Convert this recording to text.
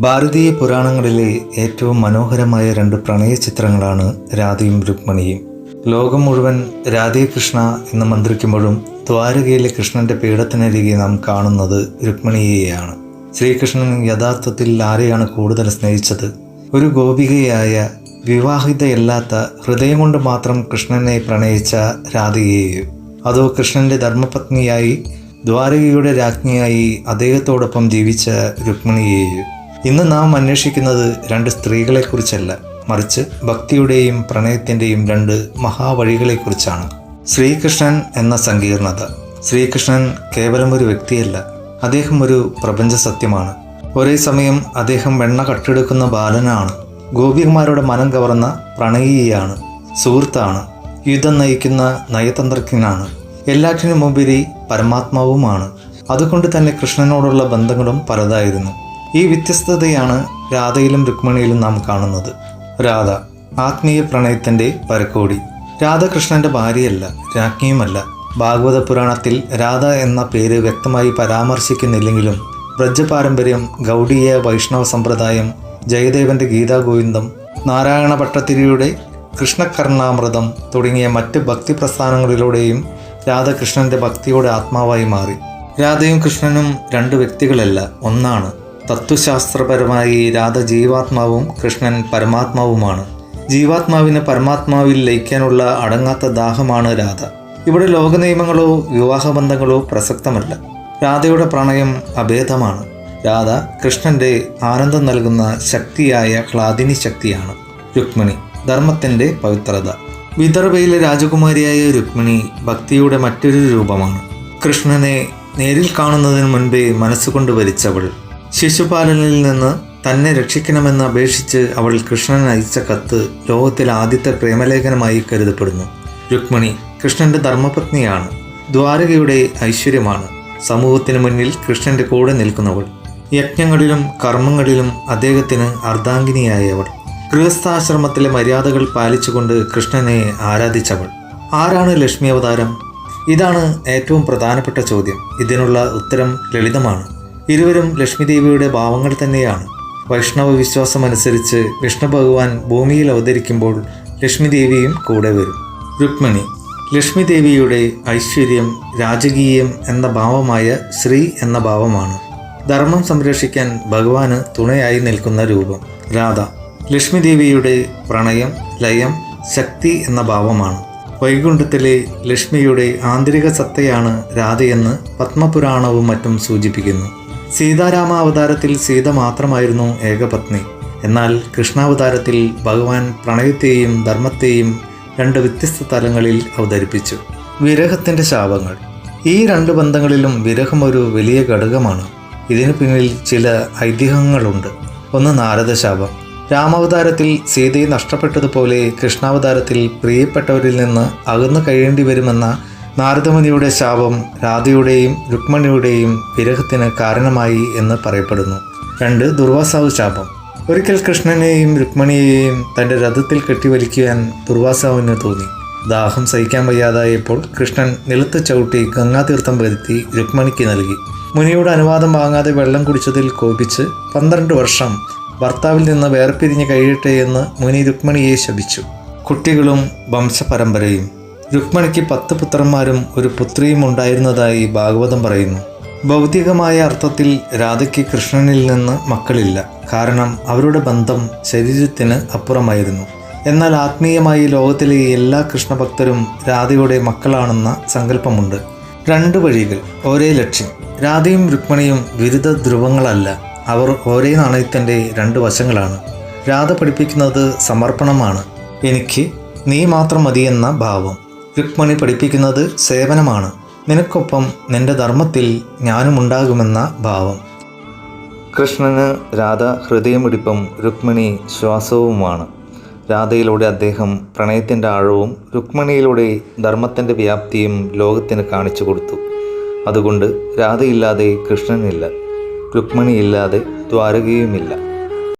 ഭാരതീയ പുരാണങ്ങളിലെ ഏറ്റവും മനോഹരമായ രണ്ട് പ്രണയ ചിത്രങ്ങളാണ് രാധയും രുക്മണിയും. ലോകം മുഴുവൻ രാധേ കൃഷ്ണ എന്ന് മന്ത്രിക്കുമ്പോഴും ദ്വാരകയിലെ കൃഷ്ണന്റെ പീഠത്തിനരികെ നാം കാണുന്നത് രുക്മിണിയെയാണ്. ശ്രീകൃഷ്ണൻ യഥാർത്ഥത്തിൽ ആരെയാണ് കൂടുതൽ സ്നേഹിച്ചത്? ഒരു ഗോപികയായ വിവാഹിതയല്ലാത്ത ഹൃദയം കൊണ്ട് മാത്രം കൃഷ്ണനെ പ്രണയിച്ച രാധികയെയോ അതോ കൃഷ്ണന്റെ ധർമ്മപത്നിയായി ദ്വാരകയുടെ രാജ്ഞിയായി അദ്ദേഹത്തോടൊപ്പം ജീവിച്ച രുക്മിണിയെയോ? ഇന്ന് നാം അന്വേഷിക്കുന്നത് രണ്ട് സ്ത്രീകളെക്കുറിച്ചല്ല മറിച്ച് ഭക്തിയുടെയും പ്രണയത്തിന്റെയും രണ്ട് മഹാവഴികളെക്കുറിച്ചാണ്. ശ്രീകൃഷ്ണൻ എന്ന സങ്കീർണത. ശ്രീകൃഷ്ണൻ കേവലം ഒരു വ്യക്തിയല്ല അദ്ദേഹം ഒരു പ്രപഞ്ച സത്യമാണ്. ഒരേ സമയം അദ്ദേഹം വെണ്ണ കട്ടെടുക്കുന്ന ബാലനാണ്. ഗോപികമാരുടെ മനം കവർന്ന പ്രണയിയാണ് സുഹൃത്താണ് യുദ്ധം നയിക്കുന്ന നയതന്ത്രജ്ഞനാണ്. എല്ലാറ്റിനും ഉപരി പരമാത്മാവുമാണ്. അതുകൊണ്ട് തന്നെ കൃഷ്ണനോടുള്ള ബന്ധങ്ങളും പലതായിരുന്നു. ഈ വ്യത്യസ്തതയാണ് രാധയിലും രുക്മിണിയിലും നാം കാണുന്നത്. രാധ ആത്മീയ പ്രണയത്തിന്റെ പരക്കോടി. രാധ കൃഷ്ണന്റെ ഭാര്യയല്ല രാജ്ഞിയുമല്ല. ഭാഗവത പുരാണത്തിൽ രാധ എന്ന പേര് വ്യക്തമായി പരാമർശിക്കുന്നില്ലെങ്കിലും ബ്രജപാരമ്പര്യം ഗൗഡീയ വൈഷ്ണവ സമ്പ്രദായം ജയദേവന്റെ ഗീതാഗോവിന്ദം നാരായണ ഭട്ടത്തിരിയുടെ കൃഷ്ണകർണാമൃതം തുടങ്ങിയ മറ്റ് ഭക്തി പ്രസ്ഥാനങ്ങളിലൂടെയും രാധാകൃഷ്ണന്റെ ഭക്തിയുടെ ആത്മാവായി മാറി. രാധയും കൃഷ്ണനും രണ്ട് വ്യക്തികളല്ല ഒന്നാണ്. തത്വശാസ്ത്രപരമായി രാധ ജീവാത്മാവും കൃഷ്ണൻ പരമാത്മാവുമാണ്. ജീവാത്മാവിന് പരമാത്മാവിൽ ലയിക്കാനുള്ള അടങ്ങാത്ത ദാഹമാണ് രാധ. ഇവിടെ ലോക നിയമങ്ങളോ വിവാഹബന്ധങ്ങളോ പ്രസക്തമല്ല. രാധയുടെ പ്രണയം അഭേദമാണ്. രാധ കൃഷ്ണന്റെ ആനന്ദം നൽകുന്ന ശക്തിയായ ക്ലാദിനി ശക്തിയാണ് രുക്മിണി ധർമ്മത്തിന്റെ പവിത്രത. വിദർഭയിലെ രാജകുമാരിയായ രുക്മിണി ഭക്തിയുടെ മറ്റൊരു രൂപമാണ്. കൃഷ്ണനെ നേരിൽ കാണുന്നതിന് മുൻപേ മനസ്സുകൊണ്ട് ഭരിച്ചവൾ ശിശുപാലനിൽ നിന്ന് തന്നെ രക്ഷിക്കണമെന്ന് അപേക്ഷിച്ച് അവൾ കൃഷ്ണൻ അയച്ച കത്ത് ലോകത്തിലെ ആദ്യത്തെ പ്രേമലേഖനമായി കരുതപ്പെടുന്നു. രുക്മിണി കൃഷ്ണന്റെ ധർമ്മപത്നിയാണ്. ദ്വാരകയുടെ ഐശ്വര്യമാണ്. സമൂഹത്തിന് മുന്നിൽ കൃഷ്ണന്റെ കൂടെ നിൽക്കുന്നവൾ. യജ്ഞങ്ങളിലും കർമ്മങ്ങളിലും അദ്ദേഹത്തിന് അർദ്ധാംഗിനിയായവൾ. ഗൃഹസ്ഥാശ്രമത്തിലെ മര്യാദകൾ പാലിച്ചുകൊണ്ട് കൃഷ്ണനെ ആരാധിച്ചവൾ. ആരാണ് ലക്ഷ്മി അവതാരം? ഇതാണ് ഏറ്റവും പ്രധാനപ്പെട്ട ചോദ്യം. ഇതിനുള്ള ഉത്തരം ലളിതമാണ്. ഇരുവരും ലക്ഷ്മി ദേവിയുടെ ഭാവങ്ങൾ തന്നെയാണ്. വൈഷ്ണവ വിശ്വാസമനുസരിച്ച് വിഷ്ണു ഭഗവാൻ ഭൂമിയിൽ അവതരിക്കുമ്പോൾ ലക്ഷ്മി ദേവിയും കൂടെ വരും. രുക്മിണി ലക്ഷ്മി ദേവിയുടെ ഐശ്വര്യം രാജകീയം എന്ന ഭാവമായ ശ്രീ എന്ന ഭാവമാണ്. ധർമ്മം സംരക്ഷിക്കാൻ ഭഗവാന് തുണയായി നിൽക്കുന്ന രൂപം. രാധ ലക്ഷ്മി ദേവിയുടെ പ്രണയം ലയം ശക്തി എന്ന ഭാവമാണ്. വൈകുണ്ഠത്തിലെ ലക്ഷ്മിയുടെ ആന്തരിക സത്തയാണ് രാധയെന്ന് പത്മപുരാണവും മറ്റും സൂചിപ്പിക്കുന്നു. സീതാരാമ അവതാരത്തിൽ സീത മാത്രമായിരുന്നു ഏകപത്നി. എന്നാൽ കൃഷ്ണാവതാരത്തിൽ ഭഗവാൻ പ്രണയത്തെയും ധർമ്മത്തെയും രണ്ട് വ്യത്യസ്ത തലങ്ങളിൽ അവതരിപ്പിച്ചു. വിരഹത്തിന്റെ ശാപങ്ങൾ. ഈ രണ്ട് ബന്ധങ്ങളിലും വിരഹം ഒരു വലിയ ഘടകമാണ്. ഇതിനു പിന്നിൽ ചില ഐതിഹ്യങ്ങളുണ്ട്. ഒന്ന് നാരദശാപം. രാമാവതാരത്തിൽ സീതയെ നഷ്ടപ്പെട്ടതുപോലെ കൃഷ്ണാവതാരത്തിൽ പ്രിയപ്പെട്ടവരിൽ നിന്ന് അകന്നു കഴിയേണ്ടി വരുമെന്ന നാരദമുനിയുടെ ശാപം രാധയുടെയും രുക്മണിയുടെയും വിരഹത്തിന് കാരണമായി എന്ന് പറയപ്പെടുന്നു. രണ്ട് ദുർവാസാവ് ശാപം. ഒരിക്കൽ കൃഷ്ണനെയും രുക്മണിയെയും തന്റെ രഥത്തിൽ കെട്ടിവലിക്കുവാൻ ദുർവാസാവിന് തോന്നി. ദാഹം സഹിക്കാൻ വയ്യാതായപ്പോൾ കൃഷ്ണൻ നിലത്ത് ചവിട്ടി ഗംഗാതീർത്ഥം വരുത്തി രുക്മണിക്ക് നൽകി. മുനിയുടെ അനുവാദം വാങ്ങാതെ വെള്ളം കുടിച്ചതിൽ കോപിച്ച് പന്ത്രണ്ട് വർഷം ഭർത്താവിൽ നിന്ന് വേർപിരിഞ്ഞ് കഴിയട്ടെ എന്ന് മുനി രുക്മണിയെ ശപിച്ചു. കുട്ടികളും വംശപരമ്പരയും. രുക്മണിക്ക് പത്ത് പുത്രന്മാരും ഒരു പുത്രിയും ഉണ്ടായിരുന്നതായി ഭാഗവതം പറയുന്നു. ഭൗതികമായ അർത്ഥത്തിൽ രാധയ്ക്ക് കൃഷ്ണനിൽ നിന്ന് മക്കളില്ല. കാരണം അവരുടെ ബന്ധം ശരീരത്തിന് അപ്പുറമായിരുന്നു. എന്നാൽ ആത്മീയമായി ലോകത്തിലെ എല്ലാ കൃഷ്ണഭക്തരും രാധയുടെ മക്കളാണെന്ന സങ്കല്പമുണ്ട്. രണ്ട് വഴികൾ ഒരേ ലക്ഷ്യം. രാധയും രുക്മിണിയും വിരുദ്ധ ധ്രുവങ്ങളല്ല. അവർ ഒരേ നാണയത്തിന്റെ രണ്ട് വശങ്ങളാണ്. രാധ പഠിപ്പിക്കുന്നത് സമർപ്പണമാണ്. എനിക്ക് നീ മാത്രം മതിയെന്ന ഭാവം. രുക്മണി പഠിപ്പിക്കുന്നത് സേവനമാണ്. നിനക്കൊപ്പം നിന്റെ ധർമ്മത്തിൽ ഞാനും ഉണ്ടാകുമെന്ന ഭാവം. കൃഷ്ണന് രാധ ഹൃദയമിടിപ്പും രുക്മിണി ശ്വാസവുമാണ്. രാധയിലൂടെ അദ്ദേഹം പ്രണയത്തിന്റെ ആഴവും രുക്മിണിയിലൂടെ ധർമ്മത്തിന്റെ വ്യാപ്തിയും ലോകത്തിന് കാണിച്ചു കൊടുത്തു. അതുകൊണ്ട് രാധയില്ലാതെ കൃഷ്ണനില്ല. രുക്മിണിയില്ലാതെ ദ്വാരകയുമില്ല.